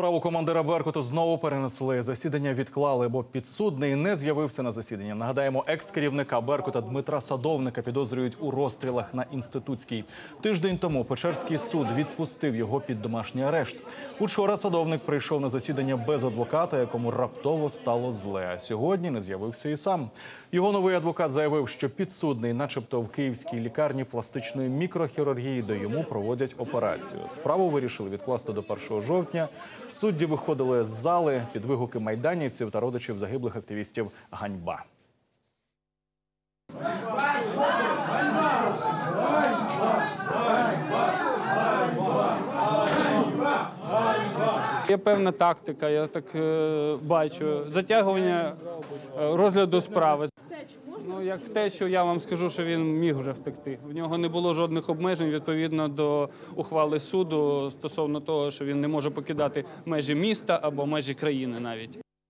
Справу командира Беркуту знову перенесли. Засідання відклали, бо підсудний не з'явився на засіданні. Нагадаємо, екс-керівника Беркута Дмитра Садовника підозрюють у розстрілах на інститутській. Тиждень тому Печерський суд відпустив його під домашній арешт. Учора садовник прийшов на засідання без адвоката, якому раптово стало зле. А сьогодні не з'явився і сам. Його новий адвокат заявив, що підсудний, начебто в київській лікарні пластичної мікрохірургії, де йому проводять операцію. Справу вирішили відкласти до 1 жовтня. Судді виходили з зали під вигуки майданівців та родичів загиблих активістів. Ганьба. Є певна тактика, я так е, бачу. Затягування е, розгляду справи. Ну, як те, що я вам скажу, що він міг вже втекти. В нього не було жодних обмежень відповідно до ухвали суду стосовно того, що він не може покидати межі міста або межі країни навіть.